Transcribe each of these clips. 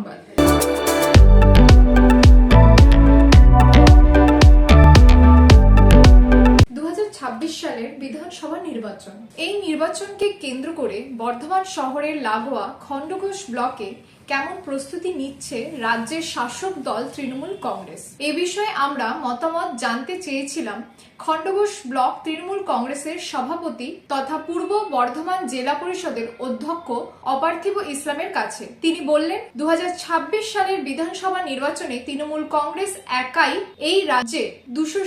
সংবাদ ছাব্বিশ সালের বিধানসভা নির্বাচন। এই নির্বাচনকে কেন্দ্র করে বর্ধমান শহরের লাগোয়া খণ্ডঘোষ ব্লকে কেমন প্রস্তুতি নিচ্ছে রাজ্যের শাসক দল তৃণমূল কংগ্রেস? এ বিষয়ে আমরা মতামত জানতে চেয়েছিলাম খণ্ডঘোষ ব্লক তৃণমূল কংগ্রেসের সভাপতি তথা পূর্ব বর্ধমান জেলা পরিষদের অধ্যক্ষ অপার্থিব ইসলামের কাছে। তিনি বললেন দু হাজার ছাব্বিশ সালের বিধানসভা নির্বাচনে তৃণমূল কংগ্রেস একাই এই রাজ্যে দুশো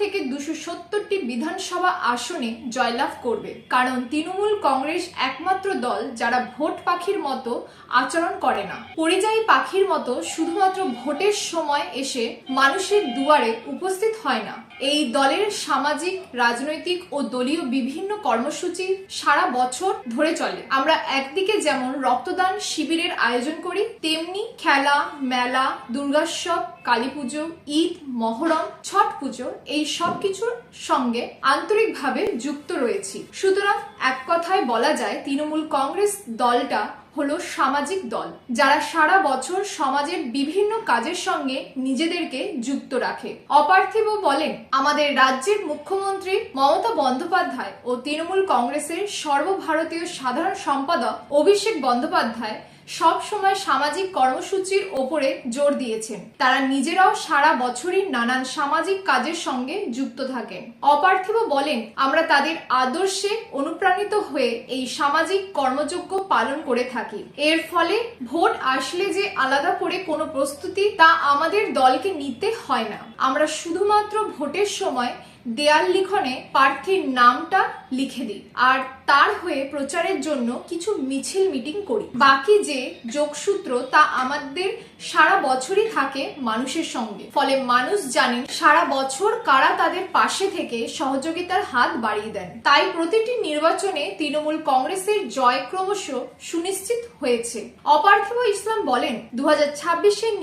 থেকে দুশো সত্তরটি বিধানসভা আসনে জয়লাভ করবে। কারণ তৃণমূল কংগ্রেস একমাত্র দল যারা ভোট পাখির মতো আচরণ করে না। পরিযায়ী পাখির মতো শুধুমাত্র ভোটের সময় এসে মানুষের দুয়ারে উপস্থিত হয় না। এই দলের সামাজিক, রাজনৈতিক ও দলীয় বিভিন্ন কর্মসূচি সারা বছর ধরে চলে। আমরা একদিকে যেমন রক্তদান শিবিরের আয়োজন করি, তেমনি খেলা, মেলা দুর্গোৎসব কালী পুজো, ঈদ, মহরম, ছট পুজো এই সব কিছুর সঙ্গে আন্তরিকভাবে যুক্ত রয়েছি। সুতরাং এক কথায় বলা যায়, তৃণমূল কংগ্রেস দলটা হলো সামাজিক দল, যারা সারা বছর সমাজের বিভিন্ন কাজের সঙ্গে নিজেদেরকে যুক্ত রাখে। অপার্থিব বলেন, আমাদের রাজ্যের মুখ্যমন্ত্রী মমতা বন্দ্যোপাধ্যায় ও তৃণমূল কংগ্রেসের সর্বভারতীয় সাধারণ সম্পাদক অভিষেক বন্দ্যোপাধ্যায় সব সময় সামাজিক কর্মসূচির ওপরে জোর দিয়েছেন। তারা নিজেরাও সারা বছরই নানান সামাজিক কাজের সঙ্গে যুক্ত থাকেন। অপার্থিব বলেন, আমরা তাদের আদর্শে অনুপ্রাণিত হয়ে এই সামাজিক কর্মযোগ্য পালন করে থাকি। এর ফলে ভোট আসলে যে আলাদা করে কোনো প্রস্তুতি তা আমাদের দলকে নিতে হয় না। আমরা শুধুমাত্র ভোটের সময় দেয়াল লিখনে প্রার্থীর নামটা লিখে দিই, আর তার হয়ে প্রচারের জন্য কিছু মিছিল মিটিং করি। বাকি যে যোগসূত্র তা আমাদের সারা বছরই থাকে মানুষের সঙ্গে। ফলে মানুষ জানেন সারা বছর কারা তাদের পাশে থেকে সহযোগিতার হাত বাড়িয়ে দেন। তাই প্রতিটি নির্বাচনে তৃণমূল কংগ্রেসের জয় ক্রমশ সুনিশ্চিত হয়েছে। অপার্থিব ইসলাম বলেন দু হাজার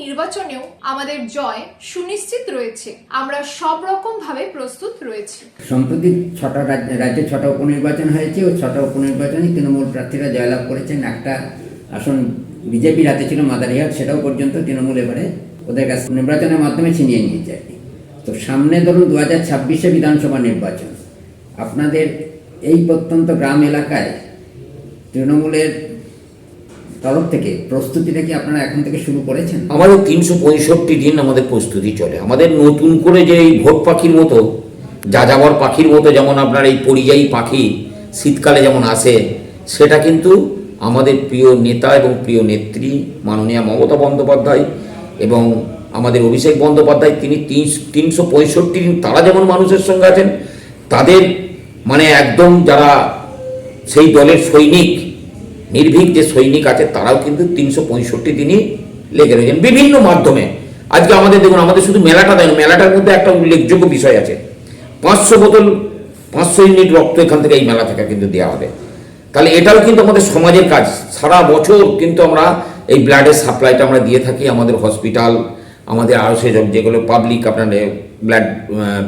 নির্বাচনেও আমাদের জয় সুনিশ্চিত রয়েছে। আমরা সব রকম ভাবে প্রস্তুত রয়েছি। সম্প্রতি ছটা রাজ্যে রাজ্যে ছটা উপনির্বাচন হয়েছে ও ছটা উপনির্বাচনে তৃণমূল প্রার্থীরা জয়লাভ করেছেন। একটা আসন বিজেপির হাতে ছিল মাদারিহাট সেটাও পর্যন্ত তৃণমূল এবারে ওদের কাছে নির্বাচনের মাধ্যমে ছিনিয়ে নিয়েছে আর কি। তো সামনে ধরুন দু হাজার ছাব্বিশে বিধানসভা নির্বাচন। আপনাদের এই প্রত্যন্ত গ্রাম এলাকায় তৃণমূলের তরফ থেকে প্রস্তুতিটা কি আপনারা এখন থেকে শুরু করেছেন? আমাদের তিনশো পঁয়ষট্টি দিন আমাদের প্রস্তুতি চলে। আমাদের নতুন করে যে এই ভোট পাখির মতো যাযাবর পাখির মতো যেমন আপনার এই পরিযায়ী পাখি শীতকালে যেমন আসে, সেটা কিন্তু আমাদের প্রিয় নেতা এবং প্রিয় নেত্রী মাননীয় মমতা বন্দ্যোপাধ্যায় এবং আমাদের অভিষেক বন্দ্যোপাধ্যায়, তিনি তিনশো পঁয়ষট্টি দিন তারা যেমন মানুষের সঙ্গে আছেন, তাদের মানে একদম যারা সেই দলের সৈনিক, নির্ভীক যে সৈনিক আছে, তারাও কিন্তু তিনশো পঁয়ষট্টি দিনই লেগে রয়েছেন বিভিন্ন মাধ্যমে। আজকে আমাদের দেখুন, আমাদের শুধু মেলাটা দেয় মেলাটার মধ্যে একটা উল্লেখযোগ্য বিষয় আছে। পাঁচশো বোতল, পাঁচশো ইউনিট রক্ত এখান থেকে এই মেলা থেকে কিন্তু দেওয়া হবে। তাহলে এটাও কিন্তু আমাদের সমাজের কাজ। সারা বছর কিন্তু আমরা এই ব্লাডের সাপ্লাইটা আমরা দিয়ে থাকি আমাদের হসপিটাল আমাদের আরও সেসব যেগুলো পাবলিক আপনার ব্লাড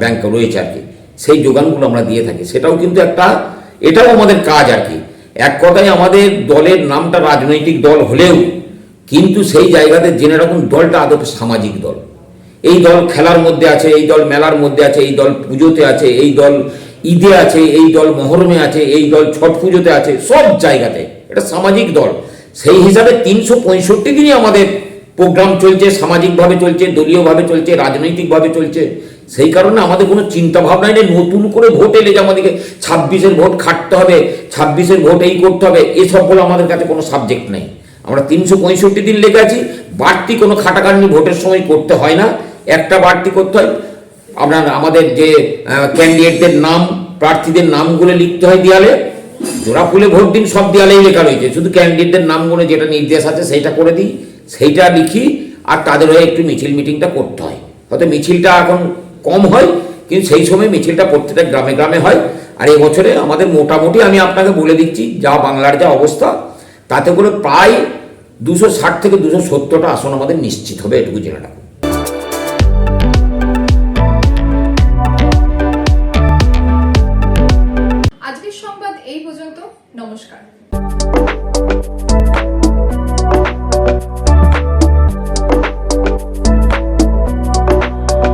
ব্যাংক রয়েছে আর কি, সেই যোগানগুলো আমরা দিয়ে থাকি। সেটাও কিন্তু একটা, এটাও আমাদের কাজ আর কি। এক কথায় আমাদের দলের নামটা রাজনৈতিক দল হলেও কিন্তু সেই জায়গাতে জেনে রাখুন দলটা আদৌ সামাজিক দল। এই দল খেলার মধ্যে আছে, এই দল মেলার মধ্যে আছে, এই দল পুজোতে আছে, এই দল ঈদে আছে, এই দল মহরমে আছে, এই দল ছট পুজোতে আছে, সব জায়গাতে। এটা সামাজিক দল। সেই হিসাবে তিনশো পঁয়ষট্টি দিনই আমাদের প্রোগ্রাম চলছে, সামাজিকভাবে চলছে, দলীয়ভাবে চলছে, রাজনৈতিকভাবে চলছে। সেই কারণে আমাদের কোনো চিন্তা ভাবনা নেই নতুন করে ভোট এলে যে আমাদেরকে ছাব্বিশের ভোট খাটতে হবে, ছাব্বিশের ভোট এই করতে হবে, এসব বলে আমাদের কাছে কোনো সাবজেক্ট নেই। আমরা তিনশো পঁয়ষট্টি দিন লেগে আছি, বাড়তি কোনো খাটাখাটনি ভোটের সময় করতে হয় না। একটা বাড়তি করতে হয়। আপনার আমাদের যে ক্যান্ডিডেটদের নাম, প্রার্থীদের নামগুলো লিখতে হয় দেয়ালে। জোড়া ফুলে ভোট দিন, সব দেয়ালেই লেখা রয়েছে। শুধু ক্যান্ডিডেটদের নামগুলো যেটা নির্দেশ আছে, সেইটা করে দিই, সেইটা লিখি, আর তাদের হয়ে একটু মিছিল মিটিংটা করতে হয়। হয়তো মিছিলটা এখন কম হয়, কিন্তু সেই সময় মিছিলটা প্রত্যেকটা গ্রামে গ্রামে হয়। আর এই বছরে আমাদের মোটামুটি, আমি আপনাকে বলে দিচ্ছি, যা বাংলার যা অবস্থা, তাতে করে প্রায় দুশো ষাট থেকে দুশো সত্তরটা আসন আমাদের নিশ্চিত হবে, এটুকু রাখুন। এই পর্যন্ত নমস্কার।